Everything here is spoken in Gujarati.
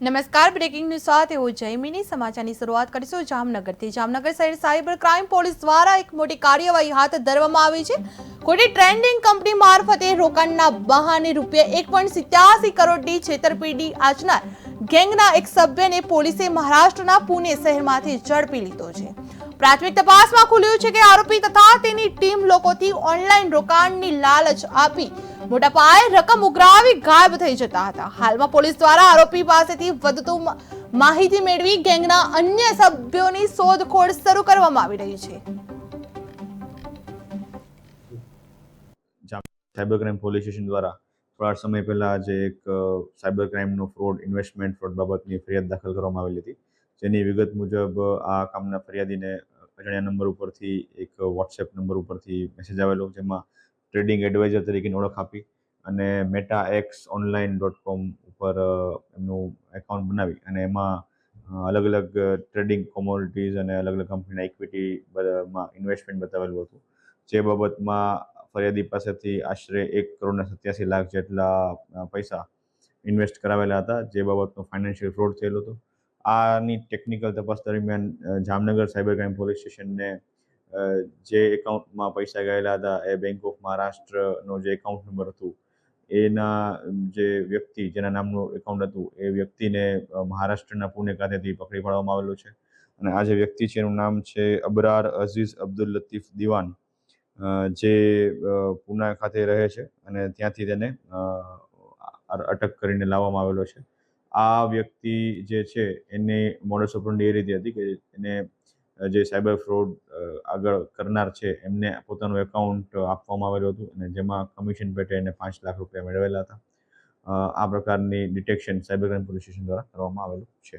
નમસ્કાર બ્રેકિંગ ન્યૂઝ સાથે હું જયમીની. સમાચારની શરૂઆત કરીશું જામનગરથી. જામનગર શહેર સાયબર ક્રાઇમ પોલીસ દ્વારા એક મોટી કાર્યવાહી હાથ ધરવામાં આવી છે. ખોટી ટ્રેન્ડિંગ કંપની મારફતે રોકાણના બહાને રૂપિયા એક પોઈન્ટ સિત્યાસી કરોડની છેતરપિંડી આચનાર ગેંગના એક સભ્યને પોલીસે મહારાષ્ટ્રના પુણે શહેરમાંથી ઝડપી લીધો છે. પ્રાથમિક તપાસમાં ખુલ્યું છે કે આરોપી તથા તેની ટીમ લોકોથી ઓનલાઈન રોકાણની લાલચ આપી મોટા પાયે રકમ ઉઘરાવી ગાયબ થઈ જતા હતા. હાલમાં પોલીસ દ્વારા આરોપી પાસેથી વધુ માહિતી મેળવી ગેંગના અન્ય સભ્યોની શોધખોળ શરૂ કરવામાં આવી રહી છે. સાયબર ક્રાઇમ પોલીસ સ્ટેશન દ્વારા થોડા સમય પહેલા જે એક સાયબર ક્રાઇમનો ફ્રોડ, ઇન્વેસ્ટમેન્ટ ફ્રોડ બાબતની ફરિયાદ દાખલ કરવામાં આવેલી હતી. જેની વિગત મુજબ આ કામના ફરિયાદીને અજાણ્યા નંબર ઉપરથી, એક વોટ્સએપ નંબર ઉપરથી મેસેજ આવેલો, જેમાં ટ્રેડિંગ એડવાઇઝર તરીકેની ઓળખ આપી અને meta x online dot com ઉપર એમનું એકાઉન્ટ બનાવી અને એમાં અલગ અલગ ટ્રેડિંગ કોમોડિટીઝ અને અલગ અલગ કંપનીના ઇક્વિટીમાં ઇન્વેસ્ટમેન્ટ બતાવેલું હતું. જે બાબતમાં ફરિયાદી પાસેથી આશરે એક કરોડને સત્યાસી લાખ જેટલા પૈસા ઇન્વેસ્ટ કરાવેલા હતા, જે બાબતનો ફાઇનાન્શિયલ ફ્રોડ થયેલો હતો. આની ટેકનિકલ તપાસ દરમિયાન જામનગર સાયબર ક્રાઇમ પોલીસ સ્ટેશનને જે એકાઉન્ટમાં પૈસા ગયેલા હતા એ બેંક ઓફ મહારાષ્ટ્રનો જે એકાઉન્ટ નંબર હતું, એના જે વ્યક્તિ જેના નામનું એકાઉન્ટ હતું, એ વ્યક્તિને મહારાષ્ટ્રના પુણે ખાતેથી પકડી પાડવામાં આવેલો છે. અને આ જે વ્યક્તિ છે એનું નામ છે અબરાર અઝીઝ અબ્દુલ લતીફ દિવાન જે પુના ખાતે રહે છે અને ત્યાંથી તેને અટક કરીને લાવવામાં આવેલો છે. આ વ્યક્તિ જે છે એની મોડસ ઓપરેન્ડી એ રીતે હતી કે એને જે સાયબર ફ્રોડ આગળ કરનાર છે, એમને પોતાનું એકાઉન્ટ આપવામાં આવેલું હતું અને જેમાં કમિશન પેટે એને પાંચ લાખ રૂપિયા મેળવેલા હતા. આ પ્રકારની detection cyber crime police station દ્વારા કરવામાં આવેલું છે.